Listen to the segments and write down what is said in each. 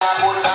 บู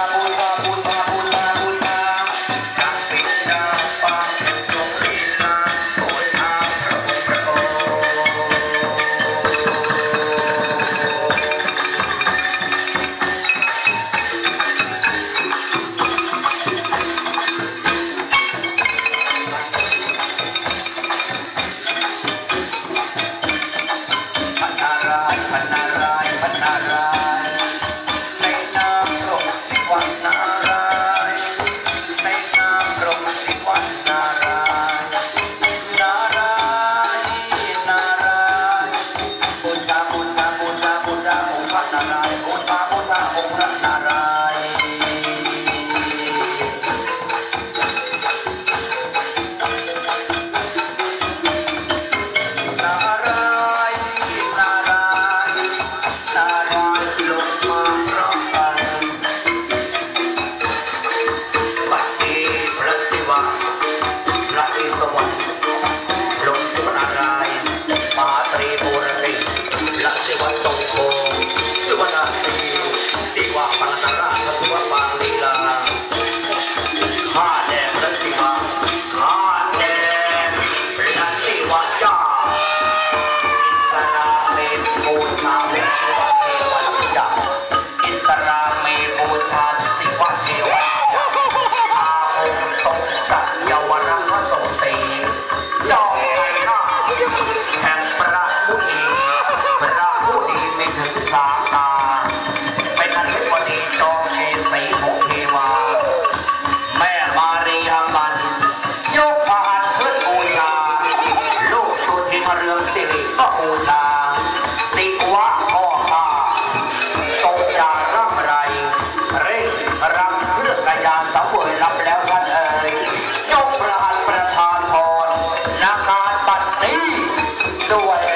ารายโอตาโอตาองค์พระนาราย the way.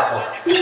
ม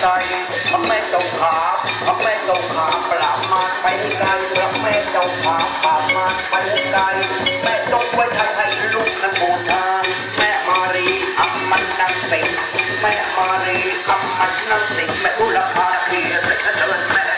ไพระแม่เจ้าขาพระแม่เจ้าขาปราบมาไปไกลพระแม่เจ้าขาปราบมาไปไกลแม่จงไว้ทำให้ลูกนั้นบูชาแม่มารีอัมมันนั่งติแม่มารีอัมมันนั่งติแม่อุลภาที่ละเสด็จเดินแม่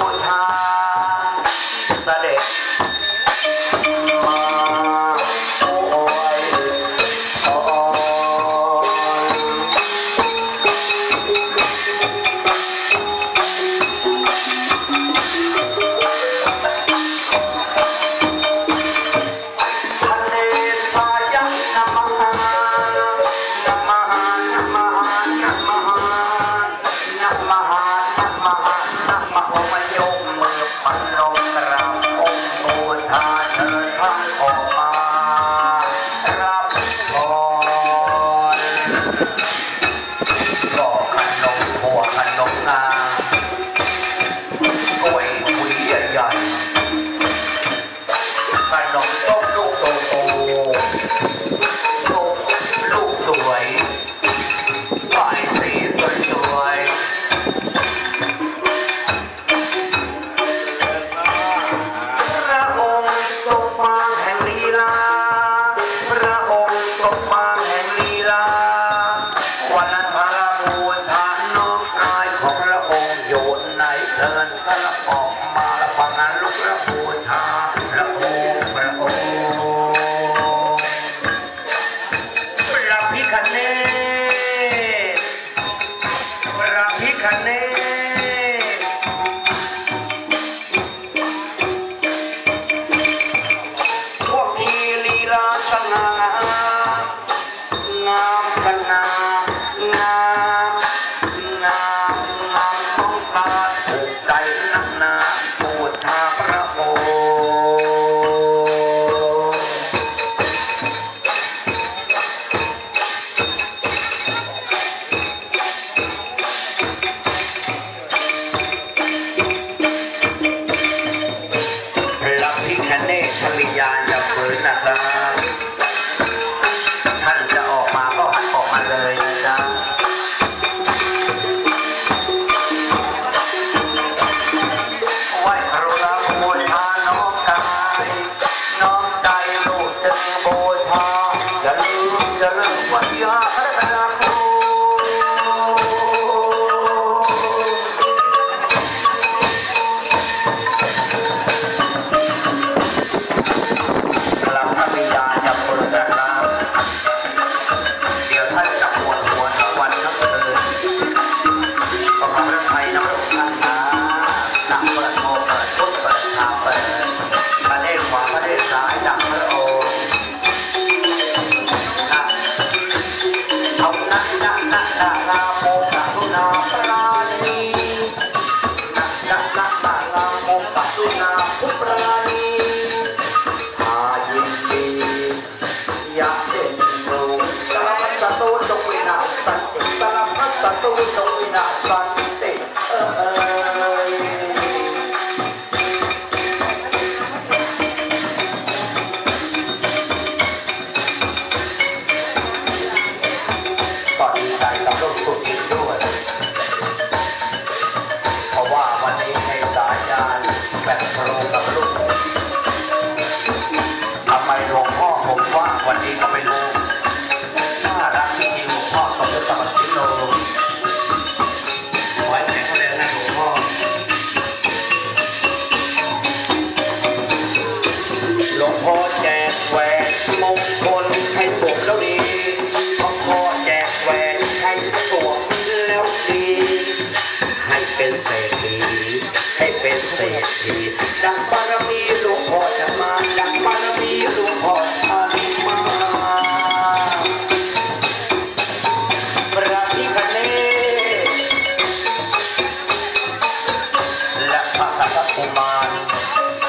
Oh. และ